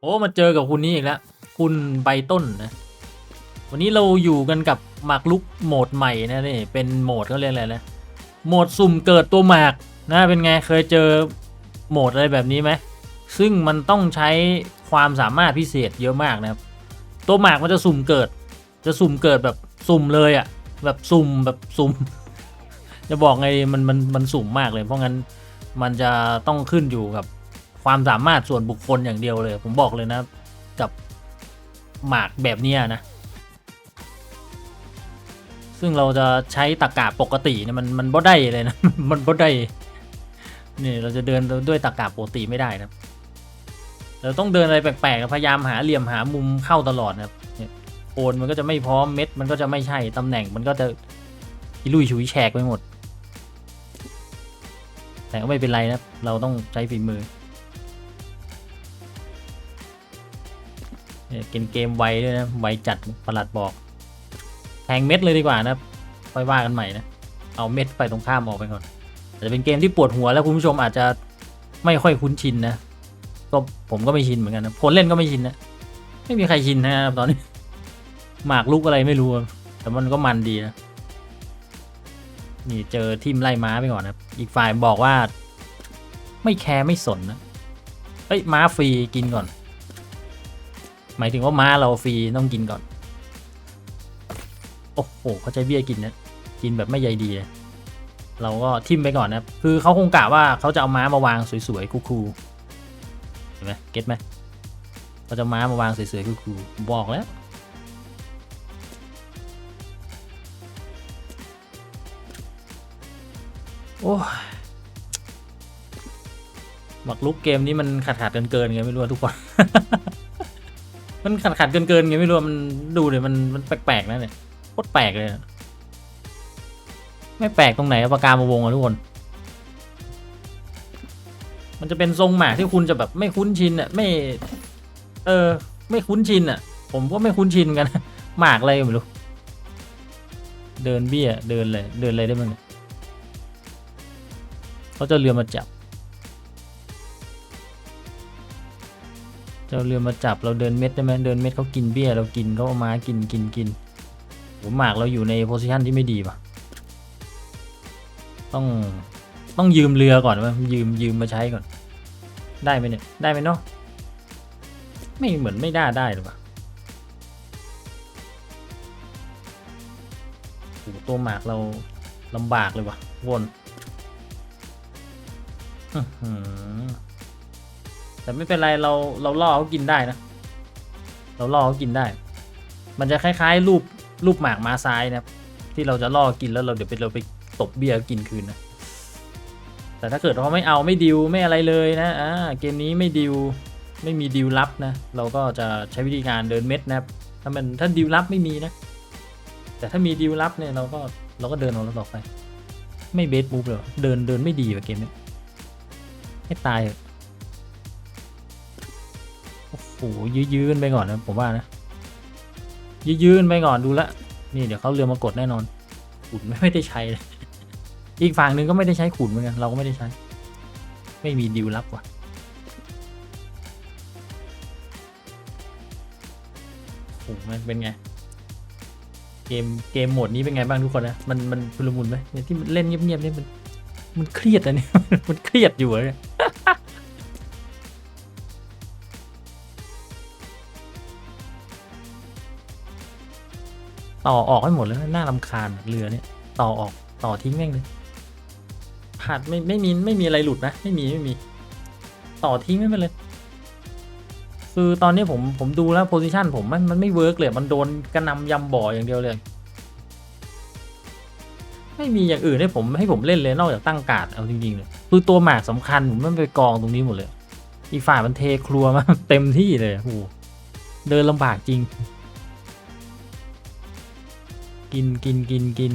โอ้มาเจอกับคุณนี้อีกแล้ว คุณใบต้นนะ วันนี้เราอยู่กันกับหมากลุกโหมดใหม่นะนี่เป็นโหมดเขาเรียกอะไรนะโหมดสุ่มเกิดตัวหมากนะเป็นไงเคยเจอโหมดอะไรแบบนี้ไหมซึ่งมันต้องใช้ความสามารถพิเศษเยอะมากนะครับตัวหมากมันจะสุ่มเกิด จะสุ่มเกิดแบบสุ่มเลยอะ่ะแบบสุ่มแบบสุ่ม จะบอกไงมันมันมันสุ่มมากเลย เพราะงั้นมันจะต้องขึ้นอยู่กับ ความสามารถส่วนบุคคลอย่างเดียวเลย ผมบอกเลยนะ กับหมากแบบนี้นะ ซึ่งเราจะใช้ตะกาปกติเนี่ยมันมันบ่ได้เลยนะ มันบ่ได้นี่เราจะเดินด้วยตะกาปกติไม่ได้นะเราต้องเดินอะไรแปลกๆพยายามหาเหลี่ยมหามุมเข้าตลอดนะครับโอนมันก็จะไม่พร้อมเม็ด มันก็จะไม่ใช่ตำแหน่งมันก็จะลุยฉุยแฉกไปหมด แต่ก็ไม่เป็นไรนะเราต้องใช้ฝีมือ เนี่ยเกมเกมไวด้วยนะ ไวจัดประหลัดบอก แทงเม็ดเลยดีกว่านะค่อยว่ากันใหม่นะ เอาเม็ดไปตรงข้ามออกไปก่อนอาจจะเป็นเกมที่ปวดหัวแล้วคุณผู้ชมอาจจะไม่ค่อยคุ้นชินนะ ก็ผมก็ไม่ชินเหมือนกันนะคนเล่นก็ไม่ชินนะ ไม่มีใครชินนะครับตอนนี้ หมากลุกอะไรไม่รู้ แต่มันก็มันดีนะ นี่เจอทีมไล่ม้าไปก่อนนะอีกฝ่ายบอกว่า ไม่แคร์ไม่สนนะเอ้ยม้าฟรีกินก่อน หมายถึงว่าม้าเราฟรีต้องกินก่อน โอ้โหเขาใจเบี้ยกินนะกินแบบไม่ใยดีเลยเราก็ทิมไปก่อนนะครับคือเขาคงกะว่าเขาจะเอาม้ามาวางสวยๆคูลๆเห็นไหมเก็ตไหมเราจะม้ามาวางสวยๆคูลๆบอกแล้วโอ้ยหมักลุกเกมนี้มันขาดขาดเกินเกินไงไม่รู้อะทุกคน มันขาดขาดเกินเกินไงไม่รู้มันดูเลยมันมันแปลกๆนะเนี่ยโคตรแปลกเลยอะไม่แปลกตรงไหนอะปากกามาวงอะทุกคน มันจะเป็นทรงหมากที่คุณจะแบบไม่คุ้นชินอะไม่ เออ ไม่คุ้นชินอะผมก็ไม่คุ้นชินเหมือนกันหมากอะไรไม่รู้ เดินเบี้ยเดินเลยเดินอะไรได้บ้างเนี่ยเขาจะเอาเรือมาจับ เอาเรือมาจับเราเดินเม็ดได้ไหมเดินเม็ดเขากินเบี้ยเรากินเขาเอามากินกินกินโหหมากเราอยู่ในโพสิชันที่ไม่ดีป่ะต้องต้องยืมเรือก่อนไหมยืมยืมมาใช้ก่อน ได้ไหมเนี่ยได้ไหมเนาะไม่เหมือนไม่ได้ได้หรือเปล่าโอ้ตัวหมากเราลำบากเลยว่ะวนอือ แต่ไม่เป็นไรเราเราล่อเขากินได้นะ เราล่อเขากินได้ มันจะคล้ายๆรูปรูปหมากมาซ้ายนะครับที่เราจะล่อกินแล้วเราเดี๋ยวไปเราไปตบเบียร์กินคืนนะ แต่ถ้าเกิดเขาไม่เอาไม่ดิวไม่อะไรเลยนะอ่าเกมนี้ไม่ดิวไม่มีดิวลับนะ เราก็จะใช้วิธีการเดินเม็ดนะครับถ้ามันถ้าดิวลับไม่มีนะ แต่ถ้ามีดิวลับเนี่ยเราก็เราก็เดินของเราต่อไป ไม่เบสบูฟเลยเดินเดินไม่ดีว่ะเกมนี้ให้ตายเถอะ โอ้ยื้อๆกันไปก่อนนะผมว่านะยื้อๆกันไปก่อนดูละนี่เดี๋ยวเขาเรือมากดแน่นอนอุ่นไม่ได้ใช้เลยอีกฝั่งหนึ่งก็ไม่ได้ใช้ขุนเหมือนกันเราก็ไม่ได้ใช้ ไม่มีดิวลับว่ะโอ้มันเป็นไงเกมเกมโหมดนี้เป็นไงบ้างทุกคนนะมันมันพลุมุนไหมที่มันเล่นเงียบๆเนี่ยมันมันเครียดอะเนี่ยมันเครียดอยู่อะเนี่ย ต่อออกให้หมดเลย น่ารำคาญเรือเนี่ย ต่อออกต่อทิ้งแม่งเลยขาดไม่ไม่มีไม่มีอะไรหลุดนะ ไม่มีไม่มี ต่อทิ้งไม่เป็นเลย คือตอนนี้ผมผมดูแล้วโพซิชันผมมันมันไม่เวิร์กเลย มันโดนกระนำยำบ่ออย่างเดียวเลย ไม่มีอย่างอื่นให้ผมให้ผมเล่นเลยนอกจากตั้งการ์ดเอาจริงๆเลยคือตัวหมากสำคัญผมมันไปกองตรงนี้หมดเลย อีกฝ่ายมันเทครัวมาเต็มที่เลยโอ้เดินลำบากจริง กินกินกินกิน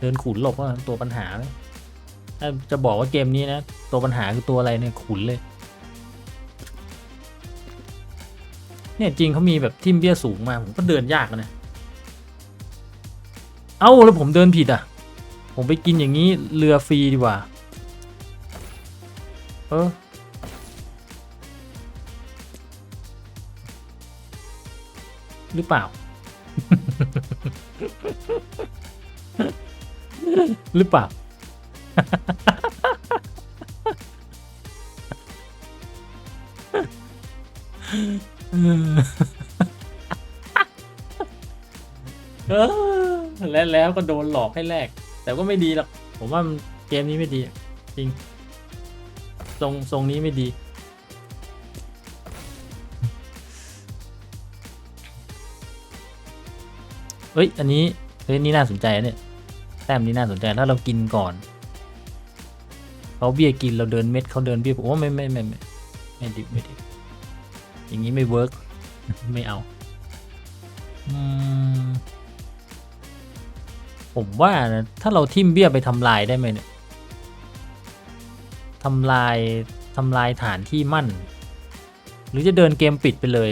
เดินขุนหลบว่าตัวปัญหาถ้าจะบอกว่าเกมนี้นะ ตัวปัญหาคือตัวอะไรเนี่ยขุนเลย เนี่ยจริงเขามีแบบทิมเบี้ยสูงมา ผมก็เดินยากนะ เอ้าแล้วผมเดินผิดอะ ผมไปกินอย่างนี้เรือฟรีดีกว่า เออหรือเปล่า หรือเปล่า เออแล้วแล้วก็โดนหลอกให้แลกแต่ก็ไม่ดีหรอก ผมว่าเกมนี้ไม่ดี จริง ทรงทรงนี้ไม่ดี เฮ้ย อันนี้เฮ้ยนี่น่าสนใจเนี่ย ต้มนี้น่าสนใจถ้าเรากินก่อนเขาเบี้ยกินเราเดินเม็ดเขาเดินเบี้ยผมว่าไม่ไม่ไม่ไม่ไม่ดิบไม่ดิบอย่างนี้ไม่เวิร์กไม่เอาผมว่านะถ้าเราทิมเบี้ยไปทำลายได้ไหมเนี่ยทำลายทำลายฐานที่มั่น หรือจะเดินเกมปิดไปเลย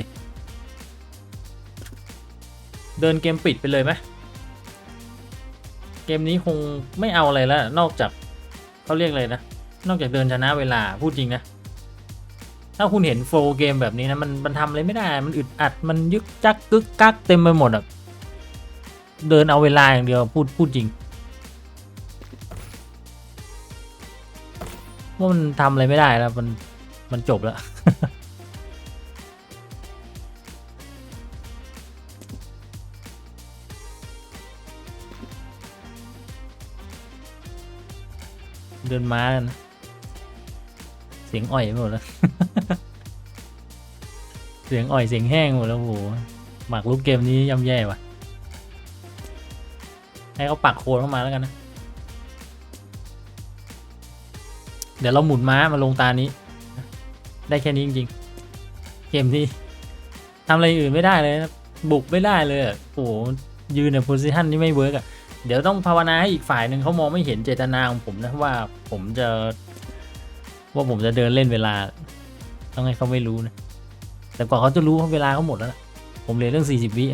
เดินเกมปิดไปเลยไหม เกมนี้คงไม่เอาอะไรแล้วนอกจากเขาเรียกอะไรนะ นอกจากเดินชนะเวลาพูดจริงนะถ้าคุณเห็นโฟล์เกมแบบนี้นะมันมันทำอะไรไม่ได้ มันอึดอัดมันยึกจักกึกกักเต็มไปหมดอะเดินเอาเวลาอย่างเดียวพูดพูดจริงว่ามันทำอะไรไม่ได้แล้วมันมันจบแล้ว เดินม้ากันนะเสียงอ่อยไปหมดแล้ว เสียงอ่อยเสียงแห้งหมดแล้วโหหมากรุกเกมนี้ย่ำแย่ว่ะ ให้เขาปักโคนเข้ามาแล้วกันนะ เดี๋ยวเราหมุนม้ามาลงตานี้ ได้แค่นี้จริงๆ เกมที่ทำอะไรอื่นไม่ได้เลยนะบุกไม่ได้เลยอะโอ้โหยืนในโพสิชันที่ไม่เวิร์กอะ เดี๋ยวต้องภาวนาให้อีกฝ่ายหนึ่งเขามองไม่เห็นเจตนาของผมนะว่าผมจะว่าผมจะเดินเล่นเวลา ต้องให้เขาไม่รู้นะ แต่กว่าเขาจะรู้เวลาเขาหมดแล้วนะผมเหลือเรื่องสี่สิบวิ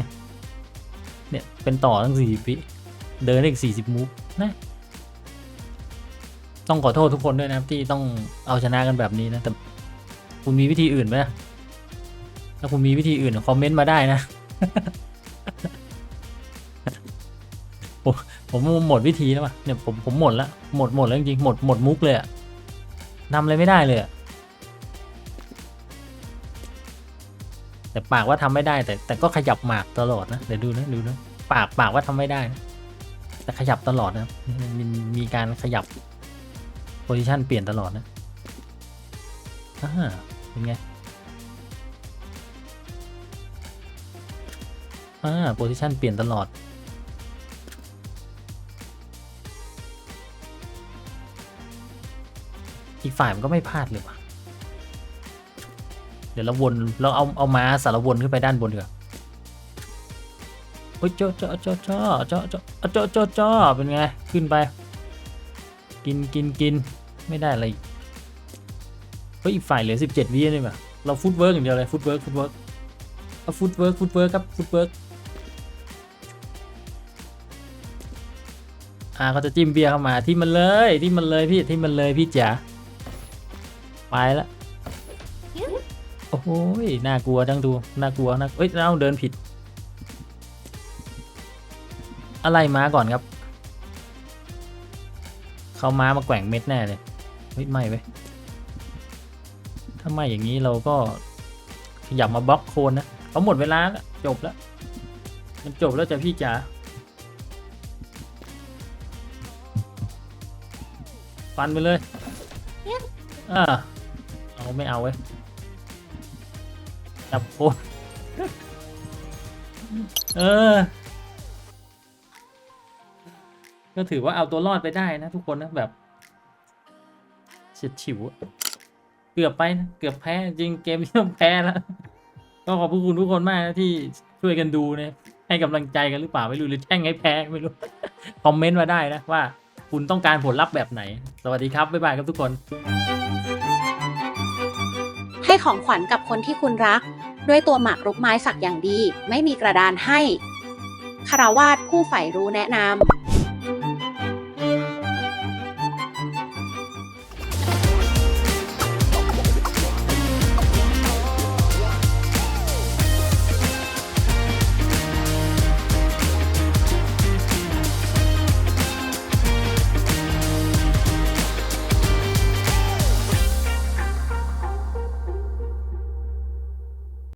เนี่ยเป็นต่อตั้งสี่สิบวิเดินได้อีกสี่สิบมูฟนะต้องขอโทษทุกคนด้วยนะครับที่ต้องเอาชนะกันแบบนี้นะ แต่คุณมีวิธีอื่นไหมนะถ้าคุณมีวิธีอื่นคอมเมนต์มาได้นะ ผมหมดวิธีแล้วว่ะเนี่ยผมผมหมดแล้วหมดหมดแล้วจริงๆหมดหมดมุกเลยอะทำอะไรไม่ได้เลยอะแต่ปากว่าทำไม่ได้ แต่แต่ก็ขยับหมากตลอดนะเดี๋ยวดูนะดูนะปากปากว่าทำไม่ได้นะแต่ขยับตลอดนะมีมีการขยับโพซิชันเปลี่ยนตลอดนะอ่าเป็นไงอ่าโพซิชันเปลี่ยนตลอด ฝ่ายมันก็ไม่พลาดเลยว่ะ เดี๋ยวเราวนเราเอาเอาม้าสารวนขึ้นไปด้านบนดีกว่าโอ้ยเจาะเจาะเจาะเจาะเจาะเจาะเจาะเจาะเจาะเป็นไง ขึ้นไป กินกินกินไม่ได้อะไรเฮ้ยอีกฝ่ายเหลือสิบเจ็ดวินี่ป่ะเราฟุตเวิร์กอย่างเดียวเลยฟุตเวิร์กฟุตเวิร์กเอาฟุตเวิร์กฟุตเวิร์กครับฟุตเวิร์กอ่าเขาจะจิ้มเบียร์เข้ามาที่มันเลยที่มันเลยพี่ที่มันเลยพี่จ๋า ไปและโอ้โหน่ากลัวจังดูน่ากลัวนะเอ้ยเราเดินผิด อะไรม้าก่อนครับ เขาม้ามาแกว่งเม็ดแน่เลยเฮ้ยไม่เว้ยถ้าไม่อย่างนี้เราก็ขยับมาบล็อกโคนนะเขาหมดเวลาแล้วจบแล้ว มันจบแล้วจ้ะพี่จ๋าฟันไปเลยอ่า เอาไม่เอาเว้ยจับโคเออ ก็ถือว่าเอาตัวรอดไปได้นะทุกคนนะแบบเฉียดฉิว เกือบไปนะเกือบแพ้จริงเกมนี้ต้องแพ้แล้ว ก็ขอบพระคุณทุกคนมากนะที่ช่วยกันดูนะให้กำลังใจกันหรือเปล่าไม่รู้หรือแช่งให้แพ้ไม่รู้ คอมเมนต์มาได้นะว่า คุณต้องการผลลัพธ์แบบไหน สวัสดีครับ บ๊ายบายครับทุกคน ของขวัญกับคนที่คุณรัก ด้วยตัวหมากรุกไม้สักอย่างดี ไม่มีกระดานให้คาราวาสผู้ใฝ่รู้แนะนำ